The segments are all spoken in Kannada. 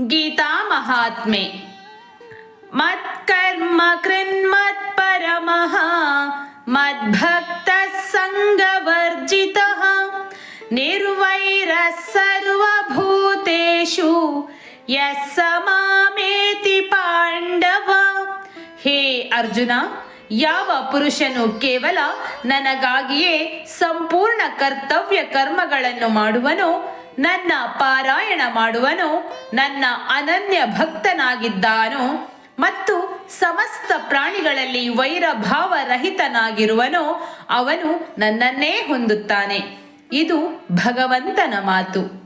ಗೀತಾ ಮಹಾತ್ಮೆ. ಮತ್ಕರ್ಮ ಕೃನ್ಮತ್ಪರಮಃ ಮದ್ಭಕ್ತ ಸಂಗವರ್ಜಿತ ನಿರ್ವೈರ ಸರ್ವಭೂತೇಷು ಯಸ್ಸ ಮಾಮೇತಿ ಪಾಂಡವ. ಹೇ ಅರ್ಜುನ, ಯಾವ ಪುರುಷನು ಕೇವಲ ನನಗಾಗಿಯೇ ಸಂಪೂರ್ಣ ಕರ್ತವ್ಯ ಕರ್ಮಗಳನ್ನು ಮಾಡುವನೋ ನನ್ನ ಪಾರಾಯಣ ಮಾಡುವನು ನನ್ನ ಅನನ್ಯ ಭಕ್ತನಾಗಿದ್ದಾನೋ ಮತ್ತು ಸಮಸ್ತ ಪ್ರಾಣಿಗಳಲ್ಲಿ ವೈರಭಾವ ರಹಿತನಾಗಿರುವನೋ, ಅವನು ನನ್ನನ್ನೇ ಹೊಂದುತ್ತಾನೆ. ಇದು ಭಗವಂತನ ಮಾತು.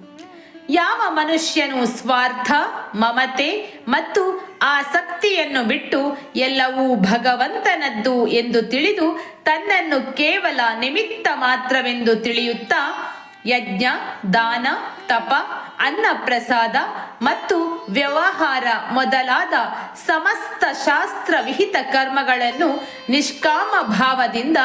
ಯಾವ ಮನುಷ್ಯನು ಸ್ವಾರ್ಥ, ಮಮತೆ ಮತ್ತು ಆಸಕ್ತಿಯನ್ನು ಬಿಟ್ಟು ಎಲ್ಲವೂ ಭಗವಂತನದ್ದು ಎಂದು ತಿಳಿದು ತನ್ನನ್ನು ಕೇವಲ ನಿಮಿತ್ತ ಮಾತ್ರವೆಂದು ತಿಳಿಯುತ್ತಾ ಯಜ್ಞ, ದಾನ, ತಪ, ಅನ್ನ ಪ್ರಸಾದ ಮತ್ತು ವ್ಯವಹಾರ ಮೊದಲಾದ ಸಮಸ್ತ ಶಾಸ್ತ್ರ ವಿಹಿತ ಕರ್ಮಗಳನ್ನು ನಿಷ್ಕಾಮ ಭಾವದಿಂದ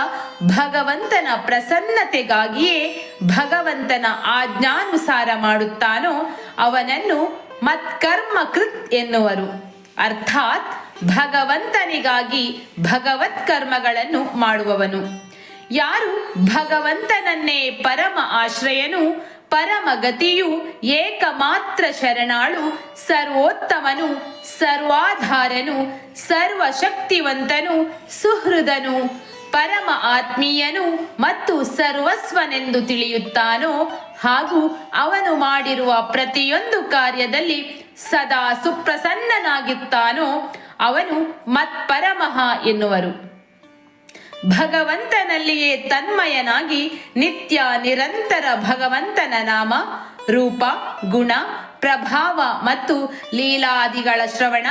ಭಗವಂತನ ಪ್ರಸನ್ನತೆಗಾಗಿಯೇ ಭಗವಂತನ ಆಜ್ಞಾನುಸಾರ ಮಾಡುತ್ತಾನೋ ಅವನನ್ನು ಮತ್ಕರ್ಮ ಕೃತ್ ಎನ್ನುವರು. ಅರ್ಥಾತ್ ಭಗವಂತನಿಗಾಗಿ ಭಗವತ್ ಕರ್ಮಗಳನ್ನು ಮಾಡುವವನು. ಯಾರು ಭಗವಂತನನ್ನೇ ಪರಮ ಆಶ್ರಯನು, ಪರಮ ಗತಿಯು, ಏಕಮಾತ್ರ ಶರಣಾಳು, ಸರ್ವೋತ್ತಮನು, ಸರ್ವಾಧಾರನು, ಸರ್ವಶಕ್ತಿವಂತನು, ಸುಹೃದನು, ಪರಮ ಆತ್ಮೀಯನು ಮತ್ತು ಸರ್ವಸ್ವನೆಂದು ತಿಳಿಯುತ್ತಾನೋ ಹಾಗೂ ಅವನು ಮಾಡಿರುವ ಪ್ರತಿಯೊಂದು ಕಾರ್ಯದಲ್ಲಿ ಸದಾ ಸುಪ್ರಸನ್ನನಾಗಿತ್ತಾನೋ ಅವನು ಮತ್ಪರಮಃ ಎನ್ನುವರು. ಭಗವಂತನಲ್ಲಿಯೇ ತನ್ಮಯನಾಗಿ ನಿತ್ಯ ನಿರಂತರ ಭಗವಂತನ ನಾಮ ರೂಪ, ಗುಣ, ಪ್ರಭಾವ ಮತ್ತು ಲೀಲಾದಿಗಳ ಶ್ರವಣ,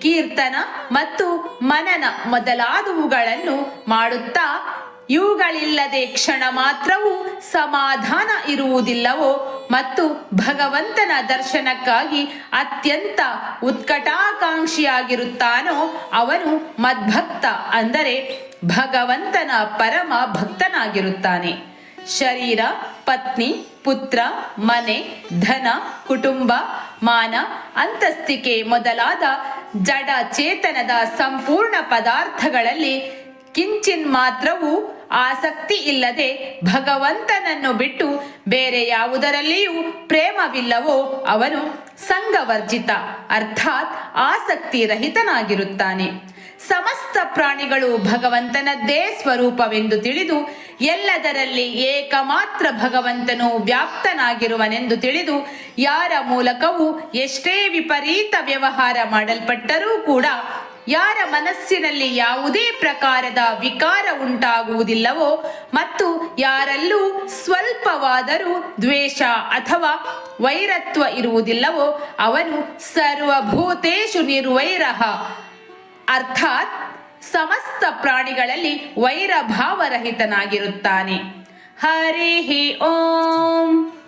ಕೀರ್ತನ ಮತ್ತು ಮನನ ಮೊದಲಾದವುಗಳನ್ನು ಮಾಡುತ್ತಾ ಇವುಗಳಿಲ್ಲದೆ ಕ್ಷಣ ಮಾತ್ರವೂ ಸಮಾಧಾನ ಇರುವುದಿಲ್ಲವೋ ಮತ್ತು ಭಗವಂತನ ದರ್ಶನಕ್ಕಾಗಿ ಅತ್ಯಂತ ಉತ್ಕಟಾಕಾಂಕ್ಷಿಯಾಗಿರುತ್ತಾನೋ ಅವನು ಮದ್ಭಕ್ತ ಅಂದರೆ ಭಗವಂತನ ಪರಮ ಭಕ್ತನಾಗಿರುತ್ತಾನೆ. ಶರೀರ, ಪತ್ನಿ, ಪುತ್ರ, ಮನೆ, ಧನ, ಕುಟುಂಬ, ಮಾನ, ಅಂತಸ್ತಿಕೆ ಮೊದಲಾದ ಜಡ ಚೇತನದ ಸಂಪೂರ್ಣ ಪದಾರ್ಥಗಳಲ್ಲಿ ಕಿಂಚಿನ್ ಮಾತ್ರವೂ ಆಸಕ್ತಿ ಇಲ್ಲದೆ ಭಗವಂತನನ್ನು ಬಿಟ್ಟು ಬೇರೆ ಯಾವುದರಲ್ಲಿಯೂ ಪ್ರೇಮವಿಲ್ಲವೋ ಅವನು ಸಂಘವರ್ಜಿತ, ಅರ್ಥಾತ್ ಆಸಕ್ತಿ ರಹಿತನಾಗಿರುತ್ತಾನೆ ಸಮಸ್ತ ಪ್ರಾಣಿಗಳು ಭಗವಂತನದ್ದೇ ಸ್ವರೂಪವೆಂದು ತಿಳಿದು ಎಲ್ಲದರಲ್ಲಿ ಏಕಮಾತ್ರ ಭಗವಂತನು ವ್ಯಾಪ್ತನಾಗಿರುವನೆಂದು ತಿಳಿದು ಯಾರ ಮೂಲಕವೂ ಎಷ್ಟೇ ವಿಪರೀತ ವ್ಯವಹಾರ ಮಾಡಲ್ಪಟ್ಟರೂ ಕೂಡ ಯಾರ ಮನಸ್ಸಿನಲ್ಲಿ ಯಾವುದೇ ಪ್ರಕಾರದ ವಿಕಾರ ಉಂಟಾಗುವುದಿಲ್ಲವೋ ಮತ್ತು ಯಾರಲ್ಲೂ ಸ್ವಲ್ಪವಾದರೂ ದ್ವೇಷ ಅಥವಾ ವೈರತ್ವ ಇರುವುದಿಲ್ಲವೋ ಅವನು ಸರ್ವಭೂತೇಶು ನಿರ್ವೈರಹ ಅರ್ಥಾತ್ ಸಮಸ್ತ ಪ್ರಾಣಿಗಳಲ್ಲಿ ವೈರಭಾವರಹಿತನಾಗಿರುತ್ತಾನೆ. ಹರಿ ಓಂ.